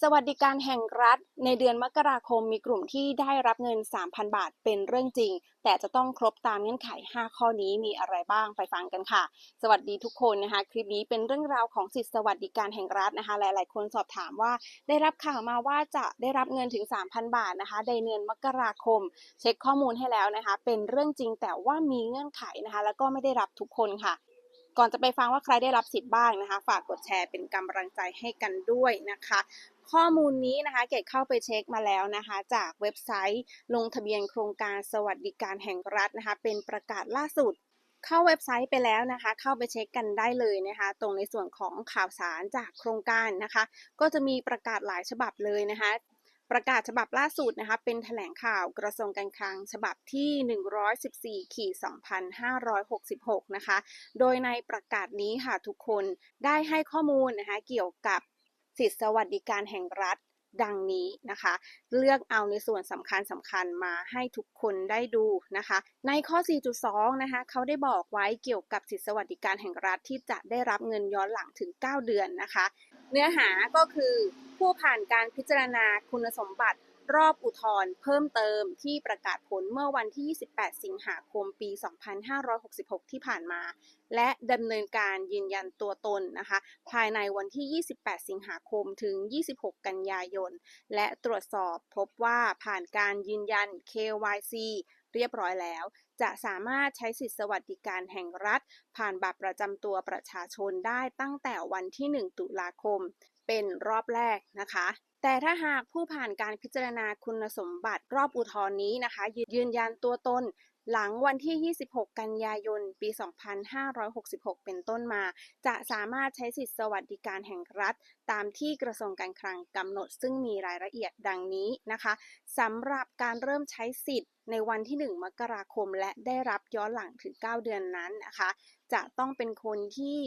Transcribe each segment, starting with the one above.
สวัสดิการแห่งรัฐ ในเดือนมกราคมมีกลุ่มที่ได้รับเงิน 3,000 บาทเป็นเรื่องจริง แต่จะต้องครบตามเงื่อนไข 5 ข้อนี้มีอะไรบ้างไปฟังกันค่ะ สวัสดีทุกคนนะคะ คลิปนี้เป็นเรื่องราวของสิทธิสวัสดิการแห่งรัฐนะคะ หลาย ๆ คนสอบถามว่าได้รับข่าวมาว่าจะได้รับเงินถึง 3,000 บาทนะคะในเดือนมกราคม เช็คข้อมูลให้แล้วนะคะ เป็นเรื่องจริงแต่ว่ามีเงื่อนไขนะคะ แล้วก็ไม่ได้รับทุกคนค่ะ ก่อนจะไปฟังว่าใครได้รับสิทธิ์บ้างนะคะ ฝากกดแชร์เป็นกำลังใจให้กันด้วยนะคะ ข้อมูลนี้นะคะเกดเข้าไปเช็คมาแล้วนะคะ จากเว็บไซต์ลงทะเบียนโครงการสวัสดิการแห่งรัฐนะคะ เป็นประกาศล่าสุดเข้าเว็บไซต์ไปแล้วนะคะ เข้าไปเช็คกันได้เลยนะคะ ตรงในส่วนของข่าวสารจากโครงการนะคะ ก็จะมีประกาศหลายฉบับเลยนะคะ ประกาศฉบับล่าสุดนะคะเป็นแถลงข่าวกระทรวงการคลังฉบับที่ 114ขีด2566 นะคะ โดยในประกาศนี้ค่ะทุกคนได้ให้ข้อมูลนะคะเกี่ยวกับสิทธิสวัสดิการแห่งรัฐ ดังนี้นะคะ เลือกเอาในส่วนสำคัญสำคัญมาให้ทุกคนได้ดูนะคะ ในข้อ 4.2 นะคะเขาได้บอกไว้เกี่ยวกับสิทธิสวัสดิการแห่งรัฐที่จะได้รับเงินย้อนหลังถึง 9 เดือนนะคะ เนื้อหาก็คือผู้ผ่านการพิจารณาคุณสมบัติ รอบอุทธรณ์เพิ่มเติมที่ประกาศผลเมื่อวันที่ 28 สิงหาคมปี 2566 ที่ผ่านมา และดำเนินการยืนยันตัวตนนะคะ ภายในวันที่ 28 สิงหาคมถึง 26 กันยายน และตรวจสอบพบว่าผ่านการยืนยัน KYC เรียบร้อยแล้ว จะสามารถใช้สิทธิสวัสดิการแห่งรัฐ ผ่านบัตรประจำตัวประชาชนได้ตั้งแต่วันที่ 1 ตุลาคม เป็นรอบแรกนะคะ แต่ถ้าหากผู้ผ่านการพิจารณาคุณสมบัติรอบอุทธรณ์นี้นะคะ ยืนยันตัวตนหลังวันที่ 26 กันยายน ปี 2566 เป็นต้นมา จะสามารถใช้สิทธิสวัสดิการแห่งรัฐ ตามที่กระทรวงการคลังกำหนด ซึ่งมีรายละเอียดดังนี้นะคะสำหรับการเริ่มใช้สิทธิ์ในวันที่ 1 มกราคม และได้รับย้อนหลังถึง 9 เดือนนั้นนะคะ จะต้องเป็นคนที่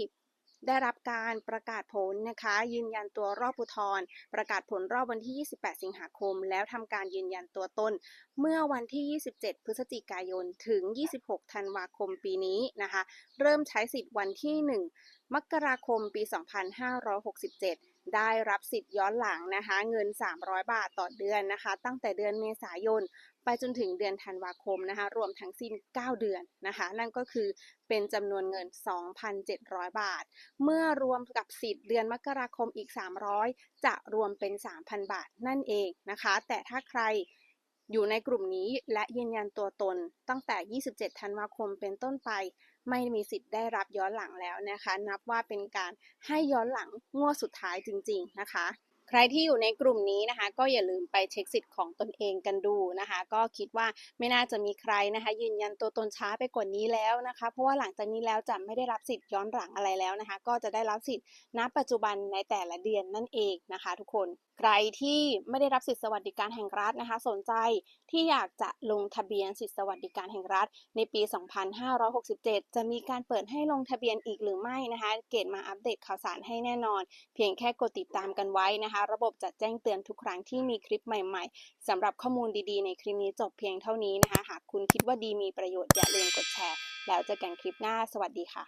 ได้รับการประกาศผลนะคะ ยืนยันตัวรอบอุทธรประกาศผลรอบวันที่ 28 สิงหาคม แล้วทำการยืนยันตัวตนเมื่อวันที่ 27 พฤศจิกายนถึง 26 ธันวาคมปีนี้นะคะ เริ่มใช้สิทธิ์วันที่ 1 มกราคมปี 2567ได้รับสิทธิ์ย้อนหลังนะคะ เงิน 300 บาทต่อเดือนนะคะ ตั้งแต่เดือนเมษายน ไปจนถึงเดือนธันวาคมนะคะ รวมทั้งสิ้น 9 เดือนนะคะ นั่นก็คือเป็นจำนวนเงิน 2,700 บาท เมื่อรวมกับสิทธิ์เดือนมกราคมอีก 300 จะรวมเป็น 3,000 บาทนั่นเองนะคะ แต่ถ้าใครอยู่ในกลุ่มนี้และยืนยันตัวตนตั้งแต่ 27 ธันวาคมเป็นต้นไป ไม่มีสิทธิ์ได้รับย้อนหลังแล้วนะคะ นับว่าเป็นการให้ย้อนหลังงวดสุดท้ายจริง ๆ นะคะ ใครที่อยู่ในกลุ่มนี้นะคะ ก็อย่าลืมไปเช็คสิทธิ์ของตนเองกันดูนะคะ ก็คิดว่าไม่น่าจะมีใครนะคะ ยืนยันตัวตนช้าไปกว่านี้แล้วนะคะ เพราะว่าหลังจากนี้แล้วจะไม่ได้รับสิทธิ์ย้อนหลังอะไรแล้วนะคะ ก็จะได้รับสิทธิ์ณ ปัจจุบันในแต่ละเดือนนั่นเองนะคะ ทุกคนใครที่ไม่ได้รับสิทธิสวัสดิการแห่งรัฐนะคะ สนใจที่อยากจะลงทะเบียนสิทธิสวัสดิการแห่งรัฐ ในปี 2567 จะมีการเปิดให้ลงทะเบียนอีกหรือไม่นะคะ เกตมาอัปเดตข่าวสารให้แน่นอน เพียงแค่กดติดตามกันไว้นะคะนะคะ ระบบจะแจ้งเตือนทุกครั้งที่มีคลิปใหม่ๆสำหรับข้อมูลดีๆ ในคลิปนี้จบเพียงเท่านี้นะคะ หากคุณคิดว่าดีมีประโยชน์อย่าลืมกดแชร์ แล้วเจอกันคลิปหน้า สวัสดีค่ะ